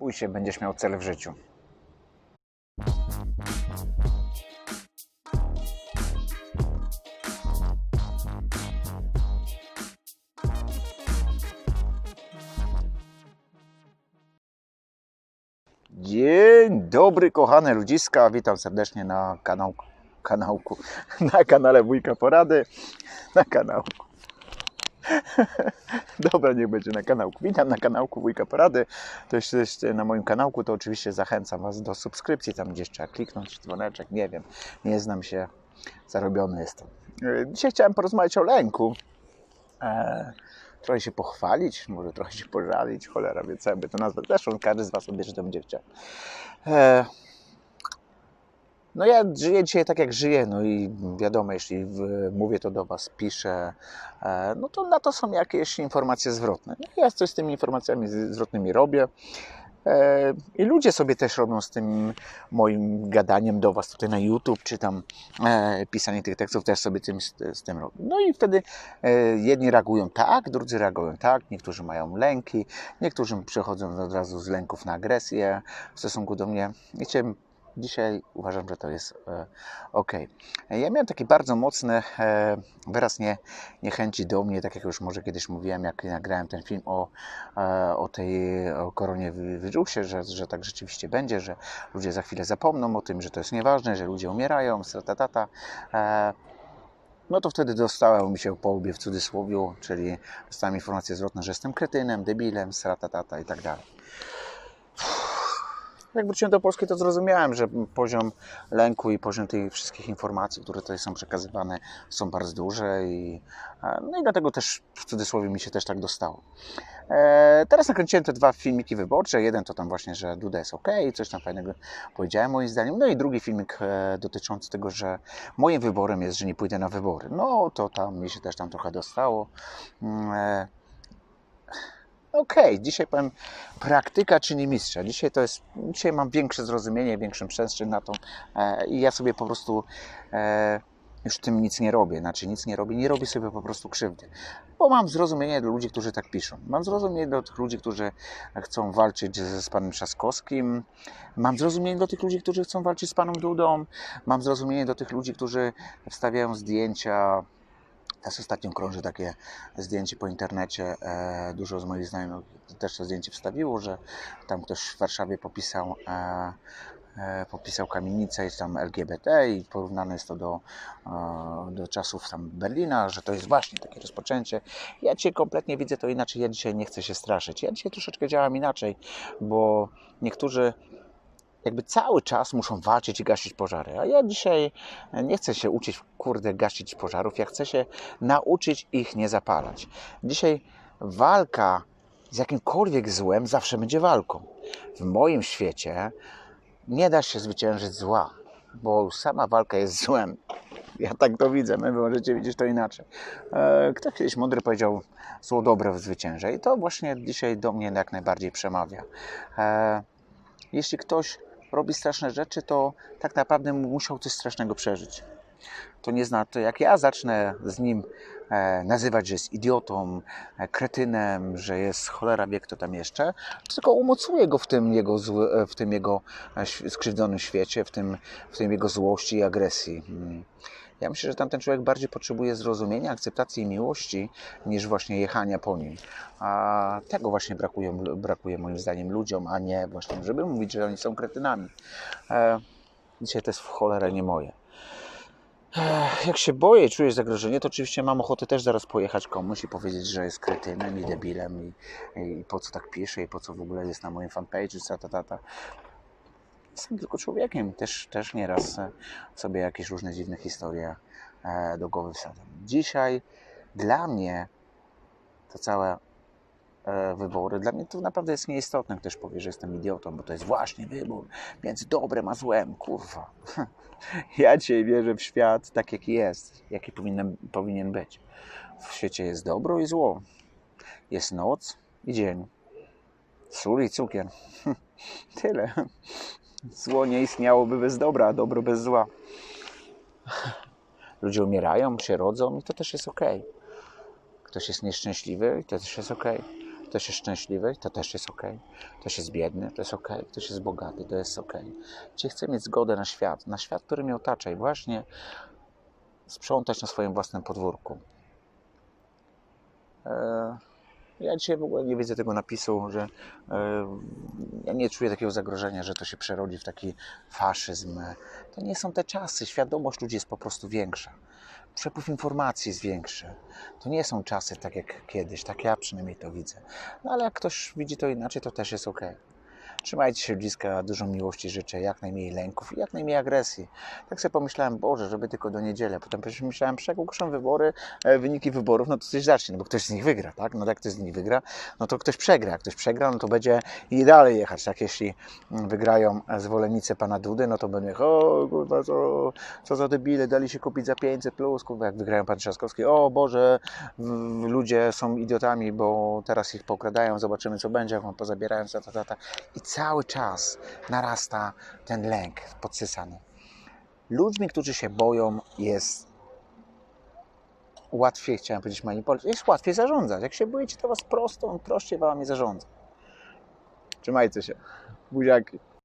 Bój się, będziesz miał cel w życiu. Dzień dobry, kochane ludziska. Witam serdecznie na kanał, kanałku, na kanale Wujka Porady, na kanałku. Dobra, niech będzie na kanałku. Witam na kanałku Wujka Porady. To jesteście na moim kanałku, to oczywiście zachęcam Was do subskrypcji. Tam gdzieś trzeba kliknąć, dzwoneczek, nie wiem. Nie znam się, zarobiony jestem. E, Dzisiaj chciałem porozmawiać o lęku. E, trochę się pochwalić, może trochę się pożalić, cholera wie co ja by to nazwać. Zresztą każdy z Was obierze to będzie chciał. No ja żyję dzisiaj tak jak żyję, no i wiadomo, jeśli mówię to do Was, piszę, e, no to na to są jakieś informacje zwrotne. No Ja coś z tymi informacjami zwrotnymi robię. E, I ludzie sobie też robią z tym moim gadaniem do Was tutaj na YouTube, czy tam e, pisanie tych tekstów też sobie tym, z, z tym robią. No i wtedy e, jedni reagują tak, drudzy reagują tak, niektórzy mają lęki, niektórzy przechodzą od razu z lęków na agresję w stosunku do mnie. Wiecie, dzisiaj uważam, że to jest e, ok. Ja miałem taki bardzo mocny e, wyraz nie, niechęci do mnie, tak jak już może kiedyś mówiłem, jak nagrałem ten film o, e, o tej o koronie w wirusie, że, że tak rzeczywiście będzie, że ludzie za chwilę zapomną o tym, że to jest nieważne, że ludzie umierają, tata. E, no to wtedy dostałem mi się po łbie w cudzysłowie, czyli dostałem informację zwrotną, że jestem kretynem, debilem, sratatata i tak dalej. Jak wróciłem do Polski, to zrozumiałem, że poziom lęku i poziom tych wszystkich informacji, które tutaj są przekazywane, są bardzo duże i, e, no i dlatego też w cudzysłowie mi się też tak dostało. E, teraz nakręciłem te dwa filmiki wyborcze. Jeden to tam właśnie, że Duda jest ok, coś tam fajnego powiedziałem moim zdaniem. No i drugi filmik e, dotyczący tego, że moim wyborem jest, że nie pójdę na wybory. No to tam mi się też tam trochę dostało. Mm, Okej, dzisiaj powiem praktyka czyni mistrza. Dzisiaj to jest, dzisiaj mam większe zrozumienie, większą przestrzeń na to e, i ja sobie po prostu e, już tym nic nie robię. Znaczy nic nie robię, nie robię sobie po prostu krzywdy. Bo mam zrozumienie do ludzi, którzy tak piszą. Mam zrozumienie do tych ludzi, którzy chcą walczyć z, z panem Trzaskowskim. Mam zrozumienie do tych ludzi, którzy chcą walczyć z panem Dudą. Mam zrozumienie do tych ludzi, którzy wstawiają zdjęcia Teraz ostatnio krąży takie zdjęcie po internecie. E, dużo z moich znajomych też to zdjęcie wstawiło, że tam ktoś w Warszawie popisał, e, e, popisał kamienicę i tam LGBT i porównane jest to do, do czasów tam Berlina, że to jest właśnie takie rozpoczęcie. Ja dzisiaj kompletnie widzę to inaczej. Ja dzisiaj nie chcę się straszyć. Ja dzisiaj troszeczkę działam inaczej, bo niektórzy jakby cały czas muszą walczyć i gasić pożary. A ja dzisiaj nie chcę się uczyć, kurde, gasić pożarów. Ja chcę się nauczyć ich nie zapalać. Dzisiaj walka z jakimkolwiek złem zawsze będzie walką. W moim świecie nie da się zwyciężyć zła, bo sama walka jest złem. Ja tak to widzę, wy możecie widzieć to inaczej. E, Ktoś kiedyś mądry powiedział, zło dobre zwycięża i to właśnie dzisiaj do mnie jak najbardziej przemawia. E, Jeśli ktoś robi straszne rzeczy, to tak naprawdę musiał coś strasznego przeżyć. To nie znaczy, jak ja zacznę z nim e, nazywać, że jest idiotą, e, kretynem, że jest cholera wie kto tam jeszcze, tylko umocuję go w tym jego, e, w tym jego skrzywdzonym świecie, w tym, w tym jego złości i agresji. Ja myślę, że tamten człowiek bardziej potrzebuje zrozumienia, akceptacji i miłości, niż właśnie jechania po nim. A tego właśnie brakuje, brakuje moim zdaniem ludziom, a nie właśnie, żeby mówić, że oni są kretynami. E, dzisiaj to jest w cholerę nie moje. Ech, Jak się boję czuję zagrożenie, to oczywiście mam ochotę też zaraz pojechać komuś i powiedzieć, że jest kretynem i debilem i, i po co tak pisze i po co w ogóle jest na moim fanpage'u, ta, ta, ta. Jestem tylko człowiekiem, też, też nieraz e, sobie jakieś różne dziwne historie e, do głowy wsadzam. Dzisiaj dla mnie to całe e, wybory, dla mnie to naprawdę jest nieistotne. Ktoś powie, że jestem idiotą, bo to jest właśnie wybór między dobrem a złem, kurwa. Ja dzisiaj wierzę w świat tak, jaki jest, jaki powinien, powinien być. W świecie jest dobro i zło. Jest noc i dzień. Sól i cukier. Tyle. Zło nie istniałoby bez dobra, dobro bez zła. Ludzie umierają, się rodzą i to też jest ok. Ktoś jest nieszczęśliwy i to też jest ok. Ktoś jest szczęśliwy, to też jest ok. Ktoś jest biedny, to jest ok. Ktoś jest bogaty, to jest ok. Czyli chcę mieć zgodę na świat, na świat, który mnie otacza i właśnie sprzątać na swoim własnym podwórku. E, Ja dzisiaj w ogóle nie widzę tego napisu, że e, ja nie czuję takiego zagrożenia, że to się przerodzi w taki faszyzm. To nie są te czasy. Świadomość ludzi jest po prostu większa. Przepływ informacji jest większy. To nie są czasy tak jak kiedyś, tak ja przynajmniej to widzę. No ale jak ktoś widzi to inaczej, to też jest ok. Trzymajcie się bliska, dużo miłości życzę, jak najmniej lęków i jak najmniej agresji. Tak sobie pomyślałem, Boże, żeby tylko do niedzielę. Potem myślałem, że jak wybory, e, wyniki wyborów, no to coś zacznie, no bo ktoś z nich wygra, tak? No jak ktoś z nich wygra, no to ktoś przegra. Jak ktoś przegra, no to będzie i dalej jechać, tak? Jeśli mm, wygrają zwolennicy pana Dudy, no to będzie, o kurwa, co, co za debile, dali się kupić za 500 plus, kurwa, jak wygrają pan Trzaskowski, o Boże, ludzie są idiotami, bo teraz ich pokradają, zobaczymy co będzie, jak wam pozabierają, ta, ta, ta, ta. I cały czas narasta ten lęk podsysany. Ludźmi, którzy się boją, jest łatwiej, chciałem powiedzieć manipulować, jest łatwiej zarządzać. Jak się boicie, to was prosto, on prościej wam nie zarządza. Trzymajcie się. Buziaki.